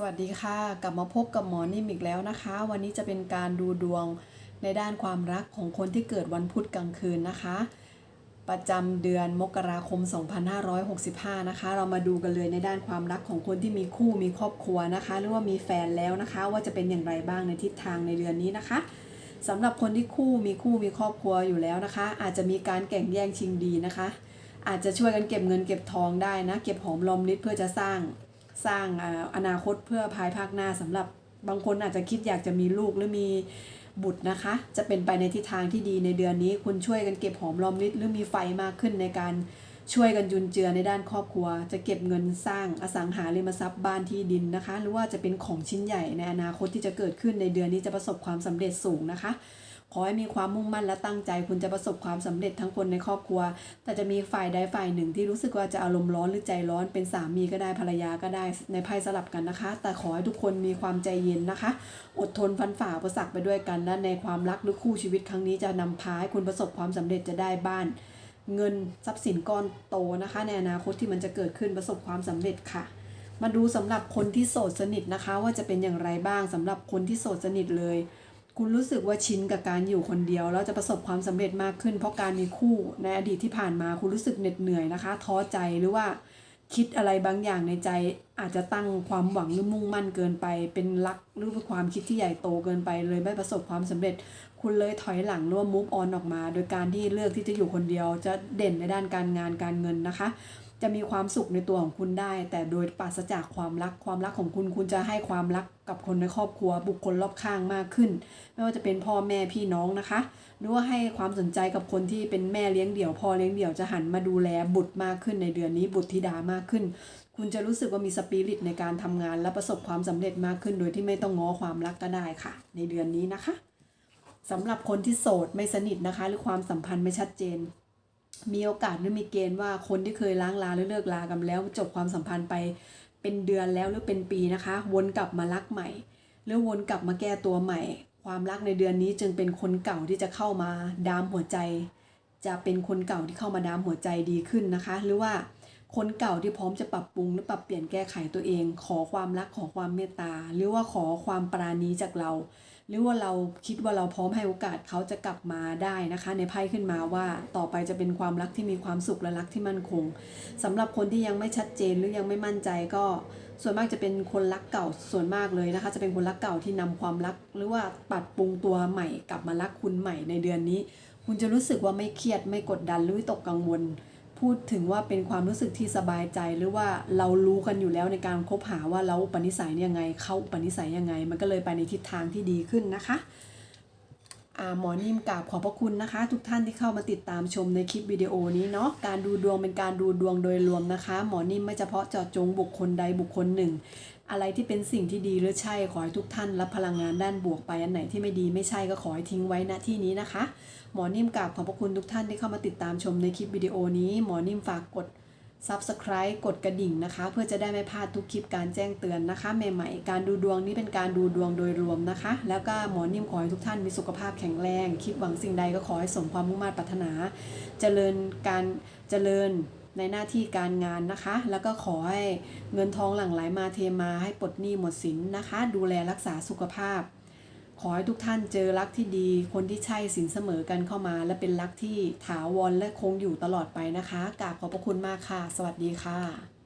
สวัสดีค่ะ กลับมาพบกับหมอนิ่มอีกแล้วนะคะ วันนี้จะเป็นการดูดวงในด้านความรักของคนที่เกิดวันพุธกลางคืนนะคะ ประจำเดือนมกราคม 2565 นะคะ เรามาดูกันเลยในด้านความรักของคนที่มีคู่มีครอบครัวนะคะ หรือว่ามีแฟนแล้วนะคะ ว่าจะเป็นอย่างไรบ้างในทิศทางในเดือนนี้นะคะสำหรับคนที่คู่มีคู่มีครอบครัวอยู่แล้วนะคะ อาจจะมีการแข่งแย่งชิงดีนะคะ อาจจะช่วยกันเก็บเงินเก็บทองได้นะ เก็บหอมรอมริบเพื่อจะสร้าง สร้างอ่าอนาคตเพื่อภายภาคหน้าสำหรับบางคนอาจจะคิดอยากจะมีลูกหรือมีบุตรนะคะ จะเป็นไปในทิศทางที่ดีในเดือนนี้ คุณช่วยกันเก็บหอมรอมริบหรือมีไฟมากขึ้นในการช่วยกันจุนเจือในด้านครอบครัว จะเก็บเงินสร้างอสังหาริมทรัพย์บ้านที่ดินนะคะ หรือว่าจะเป็นของชิ้นใหญ่ในอนาคตที่จะเกิดขึ้นในเดือนนี้จะประสบความสำเร็จสูงนะคะ ขอให้มีความมุ่งมั่นและตั้งใจ คุณจะประสบความสำเร็จทั้งคนในครอบครัว แต่จะมีฝ่ายใดฝ่ายหนึ่งที่รู้สึกว่าจะอารมณ์ร้อนหรือใจร้อน เป็นสามีก็ได้ภรรยาก็ได้ในไพ่สลับกันนะคะ แต่ขอให้ทุกคนมีความใจเย็นนะคะ อดทนฟันฝ่าอุปสรรคไปด้วยกันและในความรักหรือคู่ชีวิตครั้งนี้จะนำพาให้คุณประสบความสำเร็จจะได้บ้าน เงินทรัพย์สินก้อนโตนะคะ ในอนาคตที่มันจะเกิดขึ้นประสบความสำเร็จค่ะมาดูสำหรับคนที่โสดสนิทนะคะ ว่าจะเป็นอย่างไรบ้างสำหรับคนที่โสดสนิทเลย คุณรู้สึกว่าชินกับการอยู่คนเดียวแล้วจะประสบความสำเร็จมากขึ้น เพราะการมีคู่ในอดีตที่ผ่านมาคุณรู้สึกเหน็ดเหนื่อยนะคะ ท้อใจหรือว่าคิดอะไรบางอย่างในใจอาจจะตั้งความหวังหรือมุ่งมั่นเกินไป เป็นรักหรือเป็นความคิดที่ใหญ่โตเกินไปเลยไม่ประสบความสำเร็จ คุณเลยถอยหลังรือว่า move on ออกมา โดยการที่เลือกที่จะอยู่คนเดียวจะเด่นในด้านการงานการเงินนะคะ จะมีความสุขในตัวของคุณได้ แต่โดยปราศจากความรักความรักของคุณ คุณจะให้ความรักกับคนในครอบครัว บุคคลรอบข้างมากขึ้น ไม่ว่าจะเป็นพ่อแม่พี่น้องนะคะ หรือว่าให้ความสนใจกับคนที่เป็นแม่เลี้ยงเดี่ยวพ่อเลี้ยงเดี่ยวจะหันมาดูแลบุตรมากขึ้นในเดือนนี้บุตรธิดามากขึ้น คุณจะรู้สึกว่ามีสปิริตในการทำงานและประสบความสำเร็จมากขึ้น โดยที่ไม่ต้องง้อความรักก็ได้ค่ะ ในเดือนนี้นะคะสำหรับคนที่โสดไม่สนิทนะคะ หรือความสัมพันธ์ไม่ชัดเจน มีโอกาสหรือมีเกณฑ์ว่าคนที่เคยล้างลาหรือเลิกลากันแล้ว จบความสัมพันธ์ไปเป็นเดือนแล้วหรือเป็นปีนะคะ วนกลับมารักใหม่ หรือวนกลับมาแก้ตัวใหม่ ความรักในเดือนนี้จึงเป็นคนเก่าที่จะเข้ามาดามหัวใจ จะเป็นคนเก่าที่เข้ามาดามหัวใจดีขึ้นนะคะ หรือว่าคนเก่าที่พร้อมจะปรับปรุงหรือปรับเปลี่ยนแก้ไขตัวเอง ขอความรักขอความเมตตาหรือว่าขอความปราณีจากเรา หรือว่าเราคิดว่าเราพร้อมให้โอกาสเขาจะกลับมาได้นะคะ ในไพ่ขึ้นมาว่าต่อไปจะเป็นความรักที่มีความสุขและรักที่มั่นคงสำหรับคนที่ยังไม่ชัดเจนหรือยังไม่มั่นใจก็ส่วนมากจะเป็นคนรักเก่าส่วนมากเลยนะคะ จะเป็นคนรักเก่าที่นำความรัก หรือว่าปรับปรุงตัวใหม่กลับมารักคุณใหม่ในเดือนนี้ คุณจะรู้สึกว่าไม่เครียดไม่กดดันหรือตกกังวล พูดถึงว่าเป็นความรู้สึกที่สบายใจหรือว่าเรารู้กันอยู่แล้วในการคบหาว่าเราอุปนิสัยยังไง เขาอุปนิสัยยังไง มันก็เลยไปในทิศทางที่ดีขึ้นนะคะ หมอนิ่มกราบขอบพระคุณนะคะ ทุกท่านที่เข้ามาติดตามชมในคลิปวิดีโอนี้เนาะการดูดวงเป็นการดูดวงโดยรวมนะคะ หมอนิ่มไม่เฉพาะเจาะจงบุคคลใดบุคคลหนึ่ง อะไรที่เป็นสิ่งที่ดีหรือใช่ขอให้ทุกท่านรับพลังงานด้านบวกไปอันไหนที่ไม่ดีไม่ใช่ก็ขอให้ทิ้งไว้ณที่นี้นะคะ หมอนิ่มกราบขอบพระคุณทุกท่านที่เข้ามาติดตามชมในคลิปวิดีโอนี้ หมอนิ่มฝากกด Subscribe กดกระดิ่งนะคะ เพื่อจะได้ไม่พลาดทุกคลิปการแจ้งเตือนนะคะ ใหม่ๆ การดูดวงนี้เป็นการดูดวงโดยรวมนะคะ แล้วก็หมอนิ่มขอให้ทุกท่านมีสุขภาพแข็งแรง คิดหวังสิ่งใดก็ขอให้สมความมุ่งมั่นปรารถนา เจริญการเจริญในหน้าที่การงานนะคะ แล้วก็ขอให้เงินทองหลั่งไหลมาเทมาให้ปลดหนี้หมดสินนะคะ ดูแลรักษาสุขภาพ ขอให้ทุกท่านเจอรักที่ดี คนที่ใช่สินเสมอกันเข้ามา และเป็นรักที่ถาวรและคงอยู่ตลอดไปนะคะกราบขอบพระคุณมากค่ะ สวัสดีค่ะ